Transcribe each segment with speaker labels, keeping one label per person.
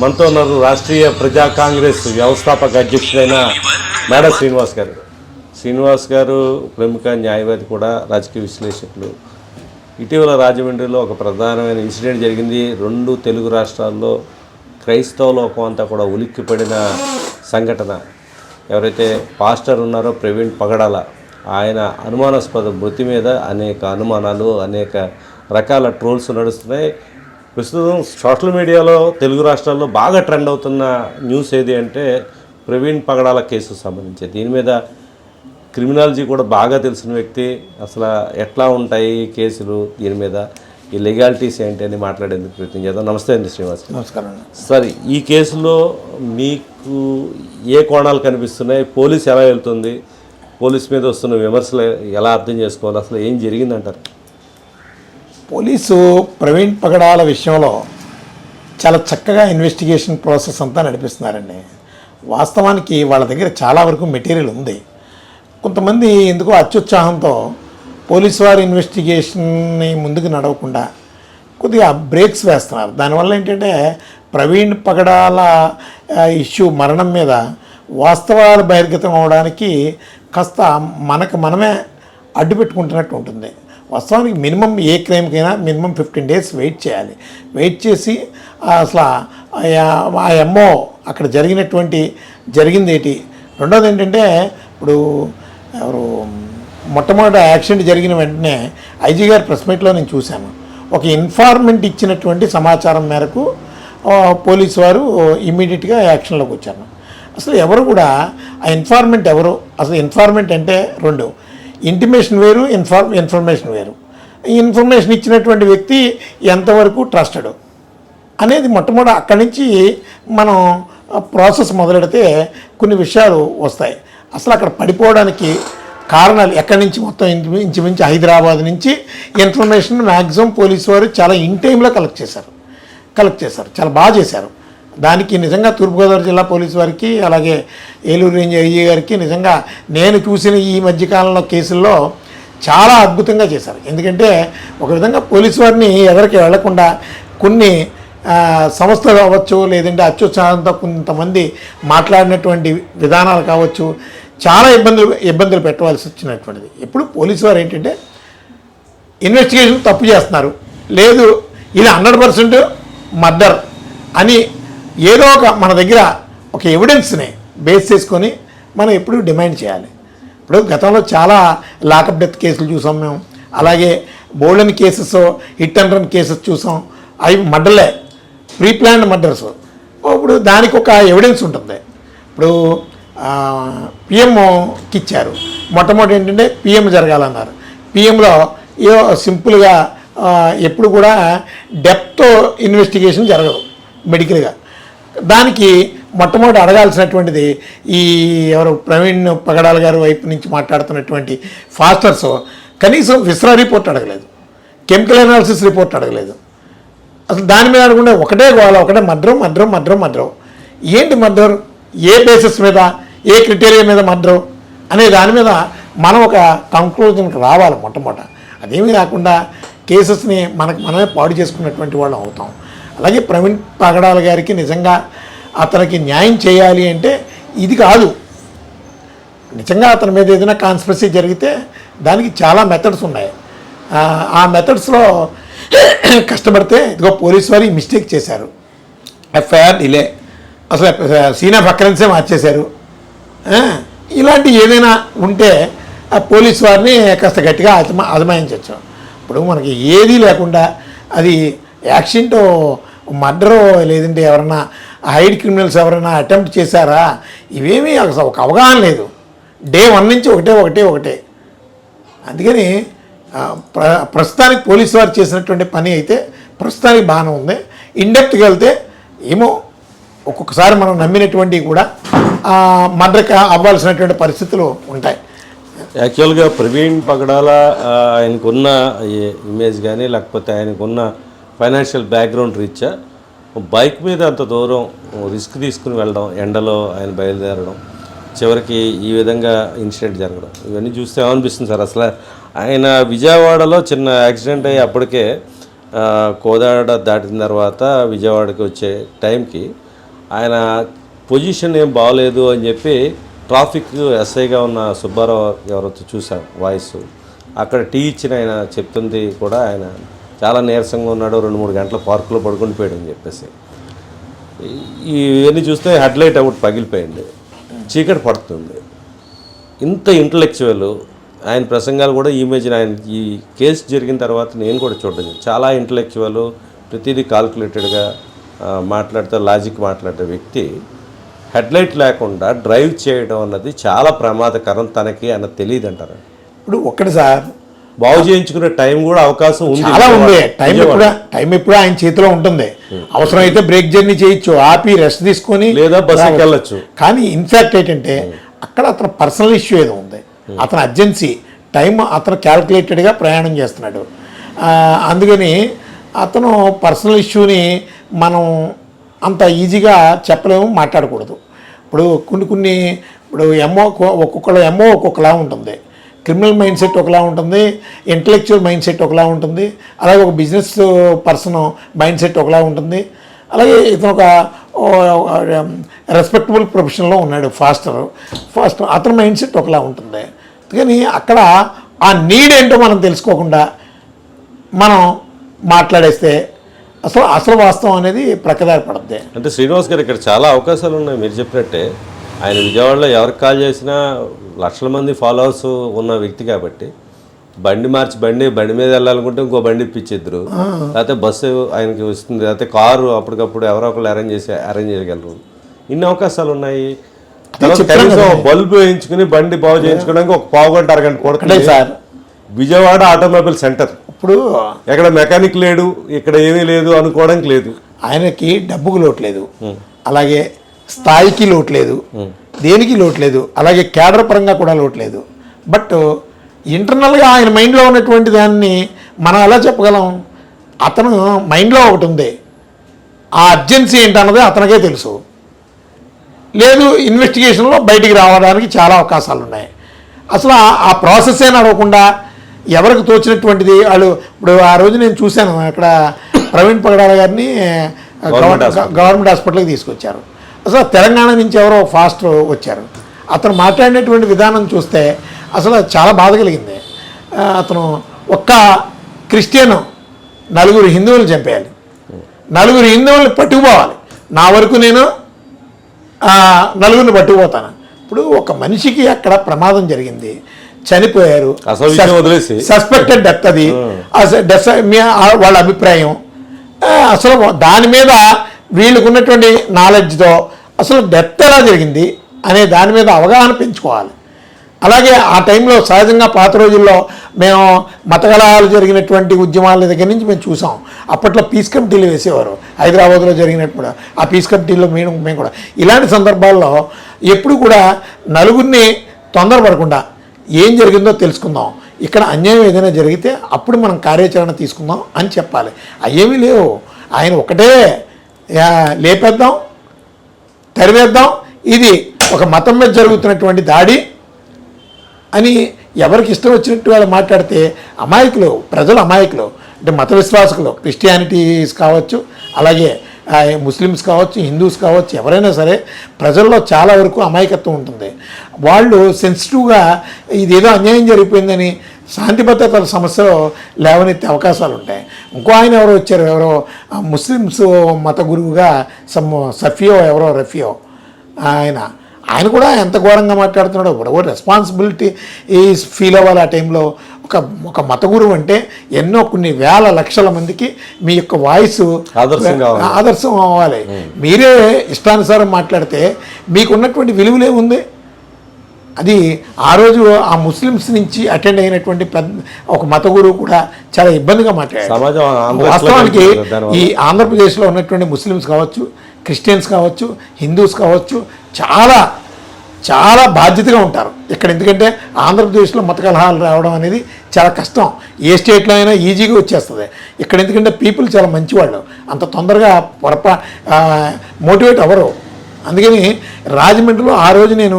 Speaker 1: మనతో ఉన్నారు రాష్ట్రీయ ప్రజా కాంగ్రెస్ వ్యవస్థాపక అధ్యక్షుడైన మేడ శ్రీనివాస్ గారు. శ్రీనివాస్ గారు ప్రముఖ న్యాయవాది కూడా రాజకీయ విశ్లేషకులు. ఇటీవల రాజమండ్రిలో ఒక ప్రధానమైన ఇన్సిడెంట్ జరిగింది. రెండు తెలుగు రాష్ట్రాల్లో క్రైస్తవ లోకం అంతా కూడా ఉలిక్కిపడిన సంఘటన. ఎవరైతే పాస్టర్ ఉన్నారో ప్రవీణ్ పగడాల ఆయన అనుమానాస్పద మృతి మీద అనేక అనుమానాలు అనేక రకాల ట్రోల్స్ నడుస్తున్నాయి. ప్రస్తుతం సోషల్ మీడియాలో తెలుగు రాష్ట్రాల్లో బాగా ట్రెండ్ అవుతున్న న్యూస్ ఏది అంటే ప్రవీణ్ పగడాల కేసుకు సంబంధించి. దీని మీద క్రిమినాలజీ కూడా బాగా తెలిసిన వ్యక్తి. అసలు ఎట్లా ఉంటాయి కేసులు దీని మీద? ఈ లెగాలిటీస్ ఏంటి అని మాట్లాడేందుకు ప్రయత్నం చేద్దాం. నమస్తే అండి శ్రీనివాస్
Speaker 2: నమస్కారం
Speaker 1: సార్ ఈ కేసులో మీకు ఏ కోణాలు కనిపిస్తున్నాయి? పోలీస్ ఎలా వెళ్తుంది? పోలీస్ మీద వస్తున్న విమర్శలు ఎలా అర్థం చేసుకోవాలి? అసలు ఏం జరిగిందంటారు?
Speaker 2: పోలీసు ప్రవీణ్ పగడాల విషయంలో చాలా చక్కగా ఇన్వెస్టిగేషన్ ప్రాసెస్ అంతా నడిపిస్తున్నారండి. వాస్తవానికి వాళ్ళ దగ్గర చాలా వరకు మెటీరియల్ ఉంది. కొంతమంది ఎందుకో అత్యుత్సాహంతో పోలీసు వారి ఇన్వెస్టిగేషన్ని ముందుకు నడవకుండా కొద్దిగా బ్రేక్స్ వేస్తున్నారు. దానివల్ల ఏంటంటే ప్రవీణ్ పగడాల ఇష్యూ మరణం మీద వాస్తవాలు బహిర్గతం అవడానికి కాస్త మనకు మనమే అడ్డు పెట్టుకుంటున్నట్టు ఉంటుంది. వాస్తవానికి మినిమం ఏ క్రైమ్కైనా మినిమం ఫిఫ్టీన్ డేస్ వెయిట్ చేయాలి. వెయిట్ చేసి అసలు ఆ- ఎంఓ ఎమ్మో అక్కడ జరిగినటువంటి జరిగింది ఏంటి? రెండోది ఏంటంటే ఇప్పుడు ఎవరు మొట్టమొదటి యాక్సిడెంట్ జరిగిన వెంటనే ఐజీ గారి ప్రెస్ మీట్లో నేను చూశాను. ఒక ఇన్ఫార్మెంట్ ఇచ్చినటువంటి సమాచారం మేరకు పోలీసు వారు ఇమ్మీడియట్గా యాక్షన్లోకి వచ్చారు. అసలు ఎవరు కూడా ఆ ఇన్ఫార్మెంట్ ఎవరు? అసలు ఇన్ఫార్మెంట్ అంటే రెండు. ఇంటిమేషన్ వేరు ఇన్ఫార్ ఇన్ఫర్మేషన్ వేరు. ఇన్ఫర్మేషన్ ఇచ్చినటువంటి వ్యక్తి ఎంతవరకు ట్రస్టెడ్ అనేది మొట్టమొదటి అక్కడి నుంచి మనం ప్రాసెస్ మొదలెడితే కొన్ని విషయాలు వస్తాయి. అసలు అక్కడ పడిపోవడానికి కారణాలు ఎక్కడి నుంచి మొత్తం ఇంచు హైదరాబాద్ నుంచి ఇన్ఫర్మేషన్ మ్యాక్సిమం పోలీసు వారు చాలా ఇన్ టైంలో కలెక్ట్ చేశారు. కలెక్ట్ చేశారు. చాలా బాగా చేశారు. దానికి నిజంగా తూర్పుగోదావరి జిల్లా పోలీసు వారికి అలాగే ఏలూరు రేంజ్ ఐజీ గారికి నిజంగా నేను చూసిన ఈ మధ్యకాలంలో కేసుల్లో చాలా అద్భుతంగా చేశారు. ఎందుకంటే ఒక విధంగా పోలీసు వారిని ఎదరికి వెళ్ళకుండా కొన్ని సంస్థలు అవ్వచ్చు లేదంటే అత్యుత్సాహంతో కొంతమంది మాట్లాడినటువంటి విధానాలు కావచ్చు చాలా ఇబ్బందులు ఇబ్బందులు పెట్టవలసి వచ్చినటువంటిది. ఇప్పుడు పోలీసు వారు ఏంటంటే ఇన్వెస్టిగేషన్ తప్పు చేస్తున్నారు. లేదు ఇది హండ్రెడ్ పర్సెంట్ మర్డర్ అని ఏదో ఒక మన దగ్గర ఒక ఎవిడెన్స్ని బేస్ చేసుకొని మనం ఎప్పుడు డిమాండ్ చేయాలి. ఇప్పుడు గతంలో చాలా లాకప్ డెత్ కేసులు చూసాం మేము. అలాగే బోల్డెన్ cases hit and run cases చూసాం. అవి మర్డర్లే. ప్రీ ప్లాన్డ్ మర్డర్స్ ఇప్పుడు దానికి ఒక ఎవిడెన్స్ ఉంటుంది. ఇప్పుడు పిఎంకి ఇచ్చారు. మొట్టమొదటి ఏంటంటే పిఎం జరగాలన్నారు. పిఎంలో ఏ సింపుల్గా ఎప్పుడు కూడా డెప్త్ ఇన్వెస్టిగేషన్ జరగదు. మెడికల్గా దానికి మొట్టమొదటి అడగాల్సినటువంటిది ఈ ఎవరు ప్రవీణ్ పగడాల గారి వైపు నుంచి మాట్లాడుతున్నటువంటి ఫాస్టర్స్ కనీసం విస్రా రిపోర్ట్ అడగలేదు. కెమికల్ అనాలిసిస్ రిపోర్ట్ అడగలేదు. అసలు దాని మీద అనుకుంటే ఒకటే గోళ ఒకటే మద్రం మద్రం మద్రం మద్రం. ఏంటి మద్రం? ఏ బేసిస్ మీద? ఏ క్రిటేరియా మీద మద్రం? అనే దాని మీద మనం ఒక కంక్లూజన్కి రావాలి మొట్టమొదట. అదేమీ రాకుండా కేసెస్ని మనకు మనమే పాడు చేసుకున్నటువంటి వాళ్ళం అవుతాం. అలాగే ప్రవీణ్ పగడాల గారికి నిజంగా అతనికి న్యాయం చేయాలి అంటే ఇది కాదు. నిజంగా అతని మీద ఏదైనా కాన్స్పిరసీ జరిగితే దానికి చాలా మెథడ్స్ ఉన్నాయి. ఆ, మెథడ్స్లో కష్టపడితే ఇదిగో పోలీస్ వారు ఈ మిస్టేక్ చేశారు. FIR delay. అసలు సీన్ ఆఫ్ మార్చేశారు. ఇలాంటి ఏదైనా ఉంటే ఆ పోలీస్ వారిని కాస్త గట్టిగా అజమా అజమాయించవచ్చు ఇప్పుడు మనకి ఏదీ లేకుండా అది యాక్సిడెంట్ మర్డరో లేదంటే ఎవరైనా హైడ్ క్రిమినల్స్ ఎవరైనా అటెంప్ట్ చేశారా? ఇవేమీ అసలు ఒక అవగాహన లేదు. డే వన్ నుంచి ఒకటే ఒకటే ఒకటే. అందుకని ప్ర ప్రస్తుతానికి పోలీసు వారు చేసినటువంటి పని అయితే ప్రస్తుతానికి బాగానే ఉంది. ఇండెప్త్కి వెళ్తే ఏమో ఒక్కొక్కసారి మనం నమ్మినటువంటివి కూడా మర్డర్ అవ్వాల్సినటువంటి పరిస్థితులు ఉంటాయి.
Speaker 1: యాక్చువల్గా ప్రవీణ్ పగడాల ఆయనకున్న ఇమేజ్ కానీ లేకపోతే ఆయనకున్న ఫైనాన్షియల్ బ్యాక్గ్రౌండ్ రీత్యా బైక్ మీద అంత దూరం రిస్క్ తీసుకుని వెళ్ళడం ఎండలో ఆయన బయలుదేరడం చివరికి ఈ విధంగా ఇన్సిడెంట్ జరగడం ఇవన్నీ చూస్తే ఏమనిపిస్తుంది సార్? అసలు ఆయన విజయవాడలో చిన్న యాక్సిడెంట్ అయ్యి అప్పటికే కోదాడ దాటిన తర్వాత విజయవాడకి వచ్చే టైంకి ఆయన పొజిషన్ ఏం బాగలేదు అని చెప్పి ట్రాఫిక్ ఎస్ఐగా ఉన్న సుబ్బారావు ఎవరైతే చూసాం వాయిస్. అక్కడ టీ ఇచ్చిన ఆయన చెప్తుంది కూడా ఆయన. చాలా నీరసంగా ఉన్నాడు రెండు మూడు గంటల పార్కులో పడుకుని పోయాడు అని చెప్పేసి. ఇవన్నీ చూస్తే హెడ్లైట్ ఒకటి పగిలిపోయింది చీకటి పడుతుంది. ఇంత ఇంటలెక్చువల్ ఆయన ప్రసంగాలు కూడా ఇమేజ్ ఆయన ఈ కేసు జరిగిన తర్వాత నేను కూడా చూడడం చాలా ఇంటలెక్చువల్ ప్రతిదీ కాల్కులేటెడ్గా మాట్లాడితే లాజిక్ మాట్లాడే వ్యక్తి హెడ్లైట్ లేకుండా డ్రైవ్ చేయడం అన్నది చాలా ప్రమాదకరం తనకి అన్నది తెలియదు అంటారు
Speaker 2: ఇప్పుడు ఒక్కటి సార్
Speaker 1: బాగు చేయించుకునే టైం కూడా అవకాశం ఉంది.
Speaker 2: చాలా ఉంది. టైం. ఎప్పుడు టైం ఎప్పుడు ఆయన చేతిలో ఉంటుంది. అవసరం అయితే బ్రేక్ జర్నీ చేయొచ్చు. ఆపి రెస్ట్ తీసుకొని
Speaker 1: లేదా బస్సుకి. వెళ్ళొచ్చు
Speaker 2: కానీ ఇన్ఫాక్ట్ ఏంటంటే అక్కడ అతను పర్సనల్ ఇష్యూ ఏదో ఉంది. అతను అర్జెన్సీ టైం అతను క్యాల్కులేటెడ్గా ప్రయాణం చేస్తున్నాడు. అందుకని అతను పర్సనల్ ఇష్యూని మనం అంత ఈజీగా చెప్పలేము మాట్లాడకూడదు. ఇప్పుడు కొన్ని కొన్ని ఇప్పుడు ఎంఓ ఒక్కొక్కళ్ళ ఎంఓ ఒక్కొక్కలా ఉంటుంది. క్రిమినల్ మైండ్ సెట్ ఒకలా ఉంటుంది ఇంటలెక్చువల్ మైండ్ సెట్ ఒకలా ఉంటుంది అలాగే ఒక బిజినెస్ పర్సన్ మైండ్ సెట్ ఒకలా ఉంటుంది. అలాగే ఇతను ఒక రెస్పెక్టబుల్ ప్రొఫెషన్లో ఉన్నాడు ఫాస్టర్ ఫాస్టర్ అతని మైండ్ సెట్ ఒకలా ఉంటుంది. కానీ అక్కడ ఆ నీడ్ ఏంటో మనం తెలుసుకోకుండా మనం మాట్లాడేస్తే అసలు అసలు వాస్తవం అనేది ప్రక్కదారి పడుద్ది
Speaker 1: అంటే శ్రీనివాస్ గారు ఇక్కడ చాలా అవకాశాలు ఉన్నాయి. మీరు చెప్పినట్టే ఆయన విజయవాడలో ఎవరికి కాల్ చేసినా లక్షల మంది ఫాలోవర్స్ ఉన్న వ్యక్తి కాబట్టి బండి మార్చి బండి బండి మీద వెళ్ళాలనుకుంటే ఇంకో బండి ఇప్పించిద్దరు లేకపోతే బస్సు ఆయనకి వస్తుంది లేకపోతే కారు అప్పటికప్పుడు ఎవరో ఒకళ్ళు అరేంజ్ చేసి అరేంజ్ చేయగలరు. ఇన్ని అవకాశాలు ఉన్నాయి. కనీసం బల్బు వేయించుకుని బండి బాగు చేయించుకోవడానికి ఒక పావు గంట అరగంట పడుతుంది.
Speaker 2: సార్.
Speaker 1: Vijayawada automobile centre.
Speaker 2: ఇప్పుడు
Speaker 1: ఎక్కడ మెకానిక్ లేడు ఇక్కడ ఏమీ లేదు అనుకోవడానికి లేదు.
Speaker 2: ఆయనకి డబ్బుకు లోటు లేదు. అలాగే స్థాయికి లోటు లేదు. దేనికి లోటు లేదు? అలాగే క్యాడర్ పరంగా కూడా లోటు లేదు. బట్ ఇంటర్నల్గా ఆయన మైండ్లో ఉన్నటువంటి దాన్ని మనం ఎలా చెప్పగలం? అతను మైండ్లో ఒకటి ఉంది. ఆ అర్జెన్సీ ఏంటన్నది అతనికే తెలుసు. లేదు ఇన్వెస్టిగేషన్లో బయటికి రావడానికి చాలా అవకాశాలు ఉన్నాయి అసలు ఆ- ప్రాసెస్ ఏ నడవకుండా ఎవరికి తోచినటువంటిది? వాళ్ళు ఇప్పుడు ఆ రోజు నేను చూశాను అక్కడ ప్రవీణ్ పగడాల గారిని
Speaker 1: గవర్నమెంట్
Speaker 2: గవ- గవర్నమెంట్ హాస్పిటల్కి తీసుకొచ్చారు. అసలు తెలంగాణ నుంచి ఎవరో ఫాస్ట్ వచ్చారు. అతను మాట్లాడినటువంటి విధానం చూస్తే అసలు చాలా బాధ కలిగింది. అతను ఒక్క క్రిస్టియన్ నలుగురు హిందువులు చంపేయాలి. నలుగురు హిందువుల్ని పట్టుకుపోవాలి. నా వరకు నేను నలుగురిని పట్టుకుపోతాను. ఇప్పుడు ఒక మనిషికి అక్కడ ప్రమాదం జరిగింది. చనిపోయారు.
Speaker 1: అసలు విషయం వదిలేసి.
Speaker 2: సస్పెక్టెడ్ డెత్ అది. వాళ్ళ అభిప్రాయం. అసలు దాని మీద వీళ్ళకు ఉన్నటువంటి నాలెడ్జ్తో అసలు డెప్త్ ఎలా జరిగింది అనే దాని మీద అవగాహన పెంచుకోవాలి. అలాగే ఆ టైంలో సహజంగా పాత రోజుల్లో మేము మతగళాలు జరిగినటువంటి ఉద్యమాల దగ్గర నుంచి మేము చూసాం. అప్పట్లో పీస్ కమిటీలు వేసేవారు. హైదరాబాద్లో జరిగినప్పుడు ఆ పీస్ కమిటీలో మేము మేము కూడా. ఇలాంటి సందర్భాల్లో ఎప్పుడు కూడా నలుగురిని తొందరపడకుండా ఏం జరిగిందో తెలుసుకుందాం. ఇక్కడ అన్యాయం ఏదైనా జరిగితే అప్పుడు మనం కార్యాచరణ తీసుకుందాం అని చెప్పాలి. అయ్యేమీ లేవు. ఆయన ఒకటే లేపేద్దాం తరివేద్దాం ఇది ఒక మతం మీద జరుగుతున్నటువంటి దాడి అని ఎవరికి ఇష్టం వచ్చినట్టు వాళ్ళు మాట్లాడితే అమాయకులు ప్రజలు అమాయకులు అంటే మత విశ్వాసకులు క్రిస్టియానిటీస్ కావచ్చు అలాగే ముస్లిమ్స్ కావచ్చు హిందూస్ కావచ్చు ఎవరైనా సరే ప్రజల్లో చాలా వరకు అమాయకత్వం ఉంటుంది. వాళ్ళు సెన్సిటివ్గా ఇదేదో అన్యాయం జరిగిపోయిందని శాంతి భద్రతల సమస్యలు లేవనెత్తే అవకాశాలు ఉంటాయి ఇంకో ఆయన ఎవరో వచ్చారు ఎవరో ముస్లిమ్స్ మత గురువుగా సమ్ సఫియో ఎవరో రఫియో ఆయన. ఆయన కూడా ఎంత ఘోరంగా మాట్లాడుతున్నాడో ఇప్పుడు రెస్పాన్సిబిలిటీ ఈజ్ ఫీల్ అవ్వాలి ఆ టైంలో. ఒక ఒక మత గురువు అంటే ఎన్నో కొన్ని వేల లక్షల మందికి మీ యొక్క వాయిస్. ఆదర్శం అవ్వాలి. మీరే ఇష్టానుసారం మాట్లాడితే మీకున్నటువంటి విలువలే ఉంది. అది ఆ రోజు ఆ ముస్లిమ్స్ నుంచి అటెండ్ అయినటువంటి పెద్ద ఒక మత గురువు కూడా చాలా ఇబ్బందిగా మాట్లాడారు వాస్తవానికి? ఈ ఆంధ్రప్రదేశ్లో ఉన్నటువంటి ముస్లిమ్స్ కావచ్చు క్రిస్టియన్స్ కావచ్చు హిందూస్ కావచ్చు చాలా చాలా బాధ్యతగా ఉంటారు. ఇక్కడ ఎందుకంటే ఆంధ్రప్రదేశ్లో మత కలహాలు రావడం అనేది చాలా కష్టం. ఏ స్టేట్లో అయినా ఈజీగా వచ్చేస్తుంది. ఇక్కడ ఎందుకంటే పీపుల్ చాలా మంచివాళ్ళు. అంత తొందరగా పొరపా మోటివేట్ అవ్వరు. అందుకని రాజమండ్రిలో ఆ రోజు నేను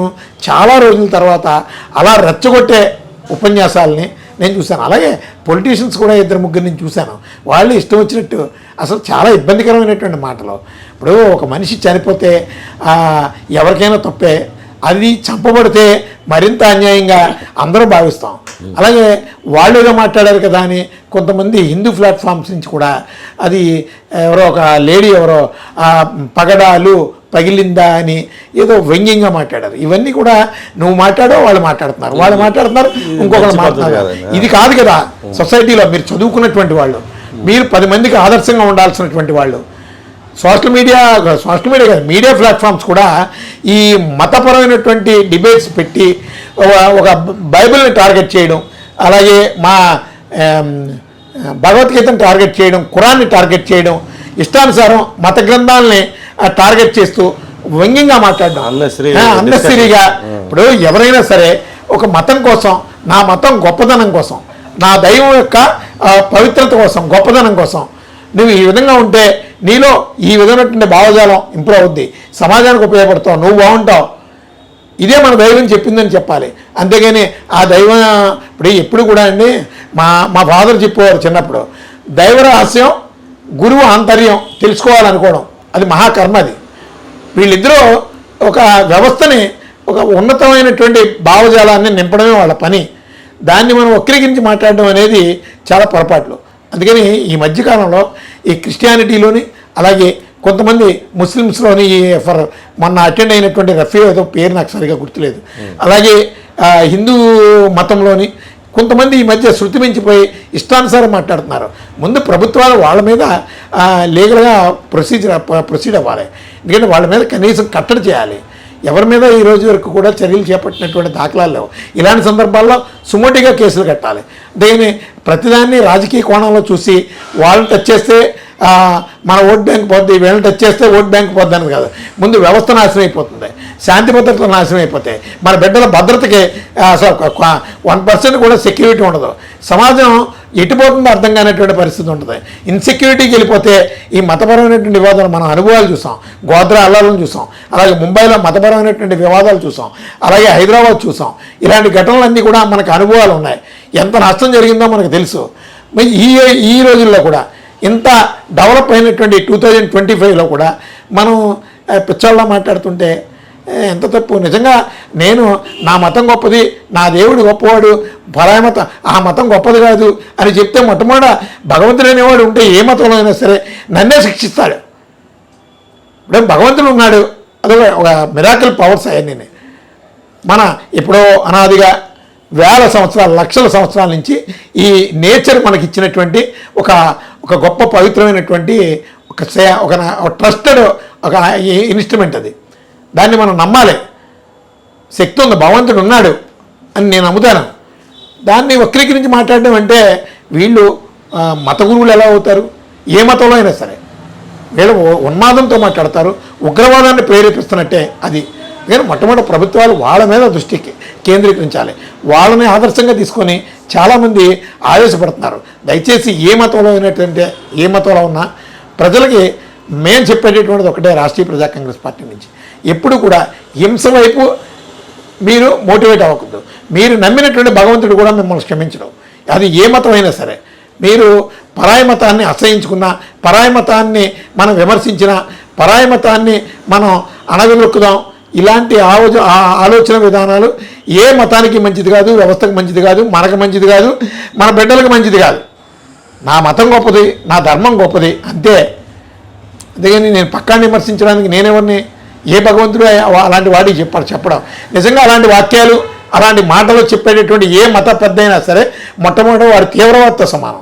Speaker 2: చాలా రోజుల తర్వాత అలా రెచ్చగొట్టే ఉపన్యాసాలని నేను చూశాను. అలాగే పొలిటీషియన్స్ కూడా ఇద్దరు ముగ్గురు నేను చూశాను. వాళ్ళు ఇష్టం వచ్చినట్టు అసలు చాలా ఇబ్బందికరమైనటువంటి మాటలు. ఇప్పుడు ఒక మనిషి చనిపోతే ఎవరికైనా తప్పే అది చంపబడితే మరింత అన్యాయంగా అందరూ భావిస్తాం. అలాగే వాళ్ళు ఏదో మాట్లాడారు కదా అని కొంతమంది హిందూ ప్లాట్ఫామ్స్ నుంచి కూడా అది ఎవరో ఒక లేడీ ఎవరో ఆ, పగడాలు పగిలిందా అని ఏదో వ్యంగ్యంగా మాట్లాడారు. ఇవన్నీ కూడా నువ్వు మాట్లాడో వాళ్ళు మాట్లాడుతున్నారు. వాళ్ళు మాట్లాడుతున్నారు ఇంకొకరు మాట్లాడుతున్నారు. ఇది కాదు కదా. సొసైటీలో మీరు చదువుకున్నటువంటి వాళ్ళు మీరు పది మందికి ఆదర్శంగా ఉండాల్సినటువంటి వాళ్ళు సోషల్ మీడియా సోషల్ మీడియా కాదు మీడియా ప్లాట్ఫామ్స్ కూడా ఈ మతపరమైనటువంటి డిబేట్స్ పెట్టి ఒక- బైబిల్ని టార్గెట్ చేయడం అలాగే మా భగవద్గీతను టార్గెట్ చేయడం ఖురాన్ని టార్గెట్ చేయడం ఇష్టానుసారం మత గ్రంథాలని టార్గెట్ చేస్తూ వ్యంగ్యంగా మాట్లాడడం. అన్నెసరీగా ఇప్పుడు ఎవరైనా సరే ఒక మతం కోసం నా మతం గొప్పదనం కోసం నా దైవం యొక్క పవిత్రత కోసం గొప్పదనం కోసం నువ్వు ఈ విధంగా ఉంటే నీలో ఈ విధమైనటువంటి భావజాలం ఇంప్రూవ్ అవుద్ది. సమాజానికి ఉపయోగపడతావు నువ్వు బాగుంటావు. ఇదే మన దైవం చెప్పిందని చెప్పాలి. అంతేగాని ఆ దైవం ఇప్పుడు ఎప్పుడు కూడా అండి మా మా ఫాదర్ చెప్పేవారు చిన్నప్పుడు దైవ రహస్యం గురువు ఆంతర్యం తెలుసుకోవాలనుకోవడం. అది మహాకర్మ అది. వీళ్ళిద్దరూ ఒక వ్యవస్థని ఒక ఉన్నతమైనటువంటి భావజాలాన్ని నింపడమే వాళ్ళ పని. దాన్ని మనం వక్రీకరించి మాట్లాడడం అనేది చాలా పొరపాట్లు. అందుకని ఈ మధ్యకాలంలో ఈ క్రిస్టియానిటీలోని అలాగే కొంతమంది ముస్లిమ్స్లోని ఫర్ మొన్న అటెండ్ అయినటువంటి రఫీ ఏదో పేరు నాకు సరిగా గుర్తులేదు. అలాగే హిందూ మతంలోని కొంతమంది ఈ మధ్య శృతి మించిపోయి ఇష్టానుసారం మాట్లాడుతున్నారు. ముందు ప్రభుత్వాలు వాళ్ళ మీద లీగల్గా ప్రొసీజర్ ప్రొసీడ్ అవ్వాలి. ఎందుకంటే వాళ్ళ మీద కనీసం కట్టడి చేయాలి. ఎవరి మీద ఈ రోజు వరకు కూడా చర్యలు చేపట్టినటువంటి దాఖలాలు లేవు. ఇలాంటి సందర్భాల్లో సుమోటిగా కేసులు కట్టాలి. దీన్ని ప్రతిదాన్ని రాజకీయ కోణంలో చూసి వాళ్ళని టచ్ చేస్తే మన ఓట్ బ్యాంక్ పోద్ది వీళ్ళని టచ్ చేస్తే ఓట్ బ్యాంక్ పోద్ది అనేది కాదు. ముందు వ్యవస్థ నాశనం అయిపోతుంది. శాంతి భద్రతలు నాశనం అయిపోతాయి. మన బిడ్డల భద్రతకి వన్ పర్సెంట్ కూడా సెక్యూరిటీ ఉండదు. సమాజం ఎటుపోతుందో అర్థం కానటువంటి పరిస్థితి ఉంటుంది. ఇన్సెక్యూరిటీకి వెళ్ళిపోతే ఈ మతపరమైనటువంటి వివాదాలు మనం అనుభవాలు చూసాం. గోద్రా అల్లాలను చూసాం. అలాగే ముంబైలో మతపరమైనటువంటి వివాదాలు చూసాం. అలాగే హైదరాబాద్ చూసాం. ఇలాంటి ఘటనలన్నీ కూడా మనకు అనుభవాలు ఉన్నాయి. ఎంత నష్టం జరిగిందో మనకు తెలుసు. ఈ ఈ రోజుల్లో కూడా ఇంత డెవలప్ అయినటువంటి టూ థౌజండ్ ట్వంటీ ఫైవ్లో కూడా మనం పిచ్చోళ్ళ మాట్లాడుతుంటే ఎంత తప్పు? నిజంగా నేను నా మతం గొప్పది నా దేవుడు గొప్పవాడు పరాయ మతం ఆ మతం గొప్పది కాదు అని చెప్తే మొట్టమొదట భగవంతుడు అనేవాడు ఉంటే ఏ మతంలో అయినా సరే నన్నే శిక్షిస్తాడు. ఇప్పుడు భగవంతుడు ఉన్నాడు. అదే ఒక మిరాకిల్ పవర్స్ అవన్నీ మన ఎప్పుడో అనాదిగా వేల సంవత్సరాల లక్షల సంవత్సరాల నుంచి ఈ నేచర్ మనకి ఇచ్చినటువంటి ఒక ఒక గొప్ప పవిత్రమైనటువంటి ఒక ఒక ట్రస్టెడ్ ఒక ఇన్స్ట్రుమెంట్ అది. దాన్ని మనం నమ్మాలి. శక్తి ఉంది భగవంతుడు ఉన్నాడు అని నేను నమ్ముతాను. దాన్ని వక్రీకరించి మాట్లాడడం అంటే వీళ్ళు మత గురువులు ఎలా అవుతారు? ఏ మతంలో అయినా సరే. వీళ్ళు ఉ- ఉన్మాదంతో మాట్లాడతారు ఉగ్రవాదాన్ని ప్రేరేపిస్తున్నట్టే అది. నేను మొట్టమొదటి ప్రభుత్వాలు వాళ్ళ మీద దృష్టికి కేంద్రీకరించాలి. వాళ్ళని ఆదర్శంగా తీసుకొని చాలామంది ఆవేశపడుతున్నారు. దయచేసి ఏ మతంలో అయినటువంటి ఏ మతంలో ఉన్నా ప్రజలకి మేము చెప్పేటటువంటిది ఒకటే రాష్ట్రీయ ప్రజా కాంగ్రెస్ పార్టీ నుంచి. ఎప్పుడు కూడా హింస వైపు మీరు మోటివేట్ అవ్వకూడదు. మీరు నమ్మినటువంటి భగవంతుడు కూడా మిమ్మల్ని క్షమించడం. అది ఏ మతం అయినా సరే. మీరు పరాయి మతాన్ని అసహించుకున్నా పరాయి మతాన్ని మనం విమర్శించినా పరాయి మతాన్ని మనం అణగలొక్కుదాం ఇలాంటి ఆలోచ ఆ- ఆలోచన విధానాలు ఏ మతానికి మంచిది కాదు వ్యవస్థకు మంచిది కాదు మనకు మంచిది కాదు మన బిడ్డలకు మంచిది కాదు. నా మతం గొప్పది నా ధర్మం గొప్పది అంతే. అందుకని నేను పక్కాన్ని విమర్శించడానికి నేనెవరిని ఏ భగవంతుడు అలాంటి వాడికి చెప్పాడు చెప్పడం. నిజంగా అలాంటి వాక్యాలు అలాంటి మాటలు చెప్పేటటువంటి ఏ మత పెద్ద అయినా సరే మొట్టమొదటి వాడు తీవ్రవాదతో సమానం.